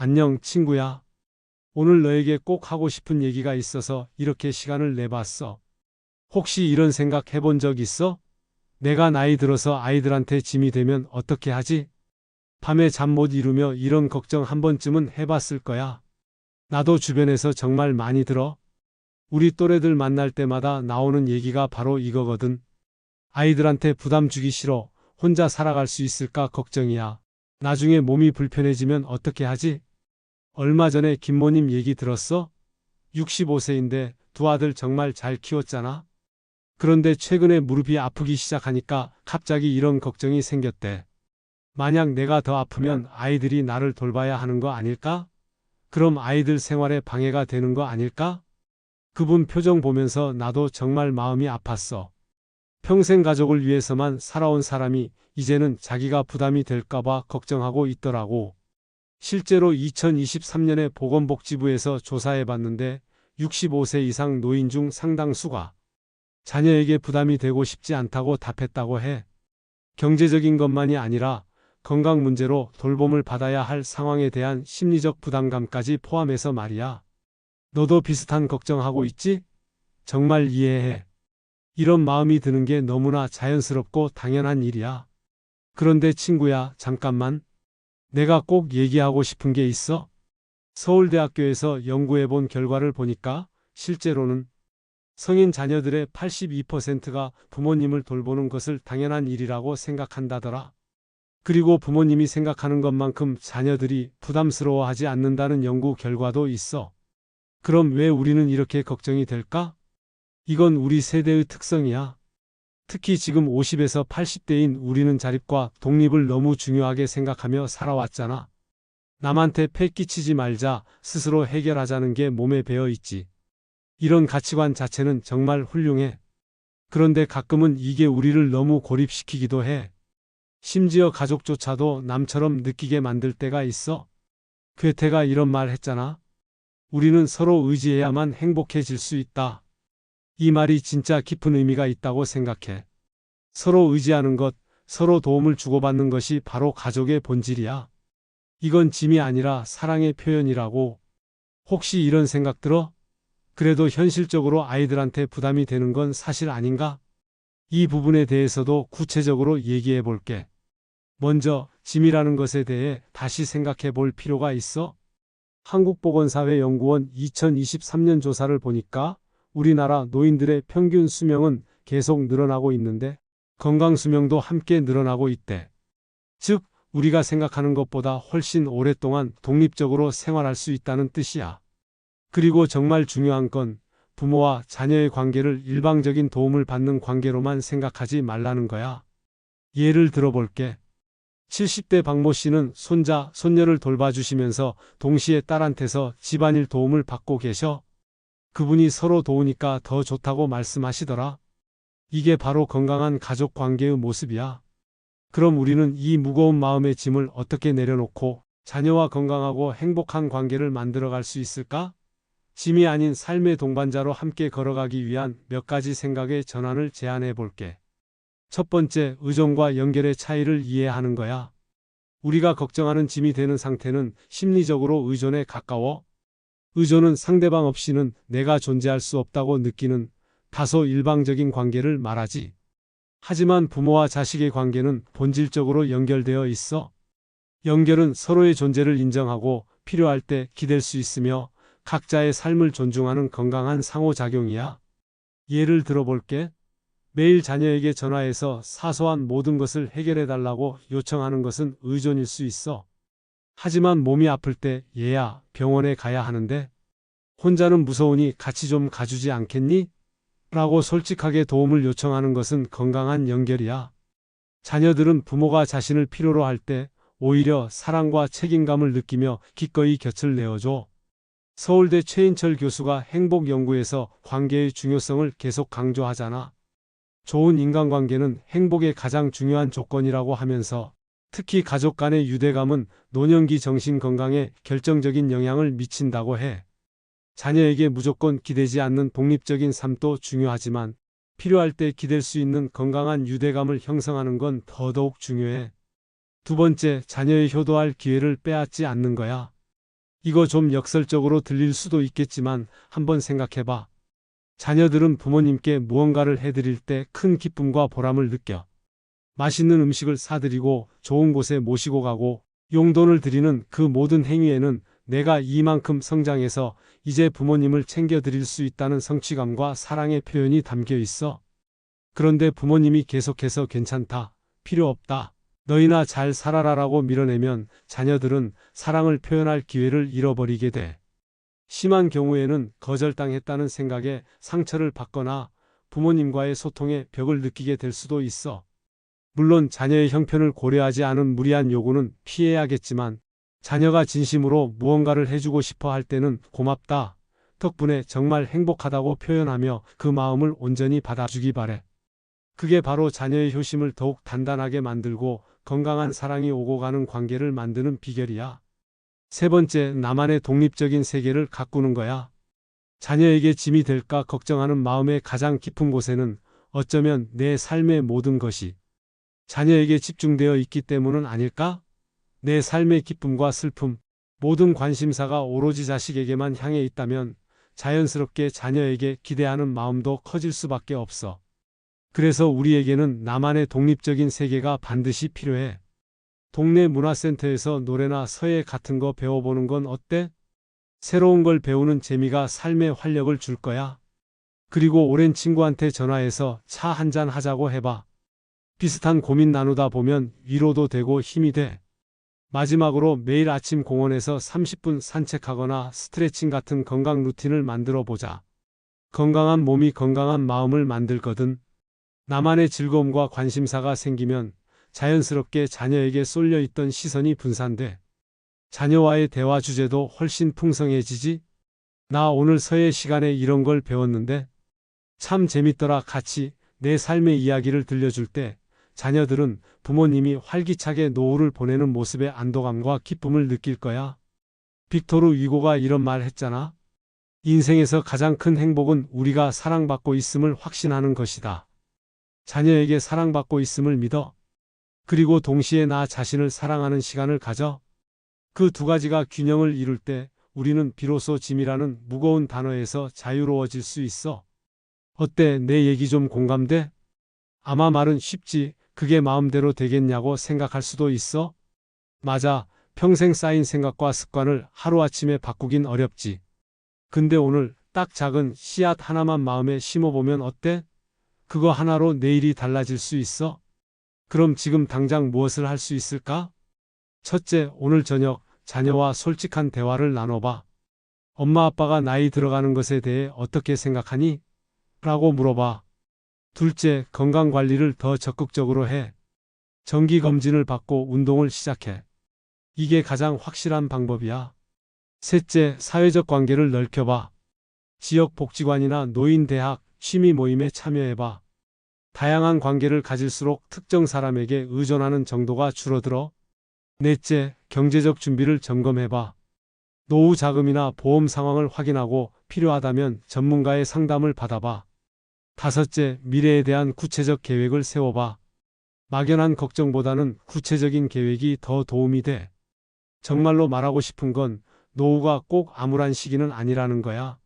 안녕, 친구야. 오늘 너에게 꼭 하고 싶은 얘기가 있어서 이렇게 시간을 내봤어. 혹시 이런 생각 해본 적 있어? 내가 나이 들어서 아이들한테 짐이 되면 어떻게 하지? 밤에 잠 못 이루며 이런 걱정 한 번쯤은 해봤을 거야. 나도 주변에서 정말 많이 들어. 우리 또래들 만날 때마다 나오는 얘기가 바로 이거거든. 아이들한테 부담 주기 싫어. 혼자 살아갈 수 있을까 걱정이야. 나중에 몸이 불편해지면 어떻게 하지? 얼마 전에 김모님 얘기 들었어? 65세인데 두 아들 정말 잘 키웠잖아. 그런데 최근에 무릎이 아프기 시작하니까 갑자기 이런 걱정이 생겼대. 만약 내가 더 아프면 아이들이 나를 돌봐야 하는 거 아닐까? 그럼 아이들 생활에 방해가 되는 거 아닐까? 그분 표정 보면서 나도 정말 마음이 아팠어. 평생 가족을 위해서만 살아온 사람이 이제는 자기가 부담이 될까봐 걱정하고 있더라고. 실제로 2023년에 보건복지부에서 조사해 봤는데 65세 이상 노인 중 상당수가 자녀에게 부담이 되고 싶지 않다고 답했다고 해. 경제적인 것만이 아니라 건강 문제로 돌봄을 받아야 할 상황에 대한 심리적 부담감까지 포함해서 말이야. 너도 비슷한 걱정하고 있지? 정말 이해해. 이런 마음이 드는 게 너무나 자연스럽고 당연한 일이야. 그런데 친구야, 잠깐만. 내가 꼭 얘기하고 싶은 게 있어. 서울대학교에서 연구해 본 결과를 보니까 실제로는 성인 자녀들의 82%가 부모님을 돌보는 것을 당연한 일이라고 생각한다더라. 그리고 부모님이 생각하는 것만큼 자녀들이 부담스러워하지 않는다는 연구 결과도 있어. 그럼 왜 우리는 이렇게 걱정이 될까? 이건 우리 세대의 특성이야. 특히 지금 50에서 80대인 우리는 자립과 독립을 너무 중요하게 생각하며 살아왔잖아. 남한테 패 끼치지 말자, 스스로 해결하자는 게 몸에 배어 있지. 이런 가치관 자체는 정말 훌륭해. 그런데 가끔은 이게 우리를 너무 고립시키기도 해. 심지어 가족조차도 남처럼 느끼게 만들 때가 있어. 괴테가 이런 말 했잖아. 우리는 서로 의지해야만 행복해질 수 있다. 이 말이 진짜 깊은 의미가 있다고 생각해. 서로 의지하는 것, 서로 도움을 주고받는 것이 바로 가족의 본질이야. 이건 짐이 아니라 사랑의 표현이라고. 혹시 이런 생각 들어? 그래도 현실적으로 아이들한테 부담이 되는 건 사실 아닌가? 이 부분에 대해서도 구체적으로 얘기해 볼게. 먼저, 짐이라는 것에 대해 다시 생각해 볼 필요가 있어? 한국보건사회연구원 2023년 조사를 보니까 우리나라 노인들의 평균 수명은 계속 늘어나고 있는데 건강 수명도 함께 늘어나고 있대. 즉, 우리가 생각하는 것보다 훨씬 오랫동안 독립적으로 생활할 수 있다는 뜻이야. 그리고 정말 중요한 건 부모와 자녀의 관계를 일방적인 도움을 받는 관계로만 생각하지 말라는 거야. 예를 들어볼게. 70대 박모 씨는 손자, 손녀를 돌봐주시면서 동시에 딸한테서 집안일 도움을 받고 계셔. 그분이 서로 도우니까 더 좋다고 말씀하시더라. 이게 바로 건강한 가족 관계의 모습이야. 그럼 우리는 이 무거운 마음의 짐을 어떻게 내려놓고 자녀와 건강하고 행복한 관계를 만들어갈 수 있을까? 짐이 아닌 삶의 동반자로 함께 걸어가기 위한 몇 가지 생각의 전환을 제안해 볼게. 첫 번째, 의존과 연결의 차이를 이해하는 거야. 우리가 걱정하는 짐이 되는 상태는 심리적으로 의존에 가까워. 의존은 상대방 없이는 내가 존재할 수 없다고 느끼는 다소 일방적인 관계를 말하지. 하지만 부모와 자식의 관계는 본질적으로 연결되어 있어. 연결은 서로의 존재를 인정하고 필요할 때 기댈 수 있으며 각자의 삶을 존중하는 건강한 상호작용이야. 예를 들어볼게. 매일 자녀에게 전화해서 사소한 모든 것을 해결해 달라고 요청하는 것은 의존일 수 있어. 하지만 몸이 아플 때 얘야 병원에 가야 하는데 혼자는 무서우니 같이 좀 가주지 않겠니? 라고 솔직하게 도움을 요청하는 것은 건강한 연결이야. 자녀들은 부모가 자신을 필요로 할 때 오히려 사랑과 책임감을 느끼며 기꺼이 곁을 내어줘. 서울대 최인철 교수가 행복 연구에서 관계의 중요성을 계속 강조하잖아. 좋은 인간관계는 행복의 가장 중요한 조건이라고 하면서 특히 가족 간의 유대감은 노년기 정신 건강에 결정적인 영향을 미친다고 해. 자녀에게 무조건 기대지 않는 독립적인 삶도 중요하지만 필요할 때 기댈 수 있는 건강한 유대감을 형성하는 건 더더욱 중요해. 두 번째, 자녀의 효도할 기회를 빼앗지 않는 거야. 이거 좀 역설적으로 들릴 수도 있겠지만 한번 생각해봐. 자녀들은 부모님께 무언가를 해드릴 때 큰 기쁨과 보람을 느껴. 맛있는 음식을 사드리고 좋은 곳에 모시고 가고 용돈을 드리는 그 모든 행위에는 내가 이만큼 성장해서 이제 부모님을 챙겨드릴 수 있다는 성취감과 사랑의 표현이 담겨 있어. 그런데 부모님이 계속해서 괜찮다, 필요 없다, 너희나 잘 살아라 라고 밀어내면 자녀들은 사랑을 표현할 기회를 잃어버리게 돼. 심한 경우에는 거절당했다는 생각에 상처를 받거나 부모님과의 소통에 벽을 느끼게 될 수도 있어. 물론 자녀의 형편을 고려하지 않은 무리한 요구는 피해야겠지만 자녀가 진심으로 무언가를 해주고 싶어 할 때는 고맙다. 덕분에 정말 행복하다고 표현하며 그 마음을 온전히 받아주기 바래. 그게 바로 자녀의 효심을 더욱 단단하게 만들고 건강한 사랑이 오고 가는 관계를 만드는 비결이야. 세 번째, 나만의 독립적인 세계를 가꾸는 거야. 자녀에게 짐이 될까 걱정하는 마음의 가장 깊은 곳에는 어쩌면 내 삶의 모든 것이 자녀에게 집중되어 있기 때문은 아닐까? 내 삶의 기쁨과 슬픔, 모든 관심사가 오로지 자식에게만 향해 있다면 자연스럽게 자녀에게 기대하는 마음도 커질 수밖에 없어. 그래서 우리에게는 나만의 독립적인 세계가 반드시 필요해. 동네 문화센터에서 노래나 서예 같은 거 배워보는 건 어때? 새로운 걸 배우는 재미가 삶에 활력을 줄 거야. 그리고 오랜 친구한테 전화해서 차 한잔 하자고 해봐. 비슷한 고민 나누다 보면 위로도 되고 힘이 돼. 마지막으로 매일 아침 공원에서 30분 산책하거나 스트레칭 같은 건강 루틴을 만들어 보자. 건강한 몸이 건강한 마음을 만들거든. 나만의 즐거움과 관심사가 생기면 자연스럽게 자녀에게 쏠려 있던 시선이 분산돼. 자녀와의 대화 주제도 훨씬 풍성해지지? 나 오늘 서예 시간에 이런 걸 배웠는데 참 재밌더라 같이 내 삶의 이야기를 들려줄 때 자녀들은 부모님이 활기차게 노후를 보내는 모습의 안도감과 기쁨을 느낄 거야. 빅토르 위고가 이런 말 했잖아. 인생에서 가장 큰 행복은 우리가 사랑받고 있음을 확신하는 것이다. 자녀에게 사랑받고 있음을 믿어. 그리고 동시에 나 자신을 사랑하는 시간을 가져. 그 두 가지가 균형을 이룰 때 우리는 비로소 짐이라는 무거운 단어에서 자유로워질 수 있어. 어때? 내 얘기 좀 공감돼? 아마 말은 쉽지. 그게 마음대로 되겠냐고 생각할 수도 있어? 맞아. 평생 쌓인 생각과 습관을 하루아침에 바꾸긴 어렵지. 근데 오늘 딱 작은 씨앗 하나만 마음에 심어보면 어때? 그거 하나로 내일이 달라질 수 있어? 그럼 지금 당장 무엇을 할 수 있을까? 첫째, 오늘 저녁 자녀와 솔직한 대화를 나눠봐. 엄마 아빠가 나이 들어가는 것에 대해 어떻게 생각하니? 라고 물어봐. 둘째, 건강 관리를 더 적극적으로 해. 정기 검진을 받고 운동을 시작해. 이게 가장 확실한 방법이야. 셋째, 사회적 관계를 넓혀봐. 지역 복지관이나 노인 대학, 취미 모임에 참여해봐. 다양한 관계를 가질수록 특정 사람에게 의존하는 정도가 줄어들어. 넷째, 경제적 준비를 점검해봐. 노후 자금이나 보험 상황을 확인하고 필요하다면 전문가의 상담을 받아봐. 다섯째, 미래에 대한 구체적 계획을 세워봐. 막연한 걱정보다는 구체적인 계획이 더 도움이 돼. 정말로 말하고 싶은 건 노후가 꼭 암울한 시기는 아니라는 거야.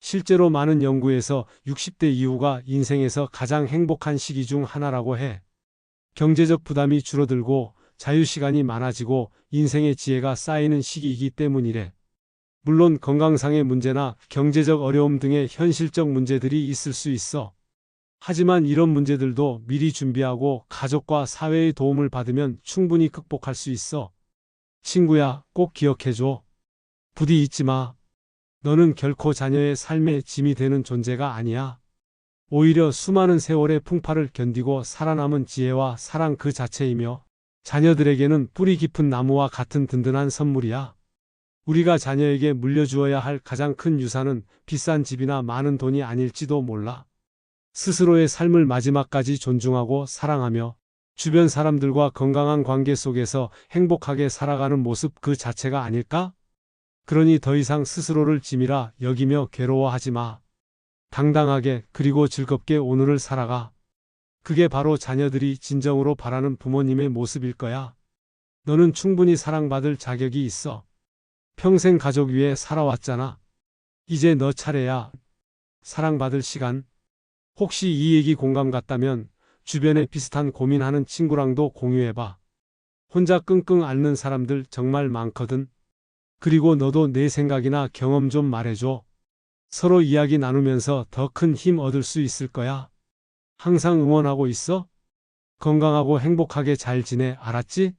실제로 많은 연구에서 60대 이후가 인생에서 가장 행복한 시기 중 하나라고 해. 경제적 부담이 줄어들고 자유시간이 많아지고 인생의 지혜가 쌓이는 시기이기 때문이래. 물론 건강상의 문제나 경제적 어려움 등의 현실적 문제들이 있을 수 있어. 하지만 이런 문제들도 미리 준비하고 가족과 사회의 도움을 받으면 충분히 극복할 수 있어. 친구야, 꼭 기억해줘. 부디 잊지 마. 너는 결코 자녀의 삶의 짐이 되는 존재가 아니야. 오히려 수많은 세월의 풍파를 견디고 살아남은 지혜와 사랑 그 자체이며 자녀들에게는 뿌리 깊은 나무와 같은 든든한 선물이야. 우리가 자녀에게 물려주어야 할 가장 큰 유산은 비싼 집이나 많은 돈이 아닐지도 몰라. 스스로의 삶을 마지막까지 존중하고 사랑하며 주변 사람들과 건강한 관계 속에서 행복하게 살아가는 모습 그 자체가 아닐까? 그러니 더 이상 스스로를 짐이라 여기며 괴로워하지 마. 당당하게 그리고 즐겁게 오늘을 살아가. 그게 바로 자녀들이 진정으로 바라는 부모님의 모습일 거야. 너는 충분히 사랑받을 자격이 있어. 평생 가족 위해 살아왔잖아. 이제 너 차례야. 사랑받을 시간. 혹시 이 얘기 공감 같다면 주변에 비슷한 고민하는 친구랑도 공유해봐. 혼자 끙끙 앓는 사람들 정말 많거든. 그리고 너도 내 생각이나 경험 좀 말해줘. 서로 이야기 나누면서 더 큰 힘 얻을 수 있을 거야. 항상 응원하고 있어? 건강하고 행복하게 잘 지내, 알았지?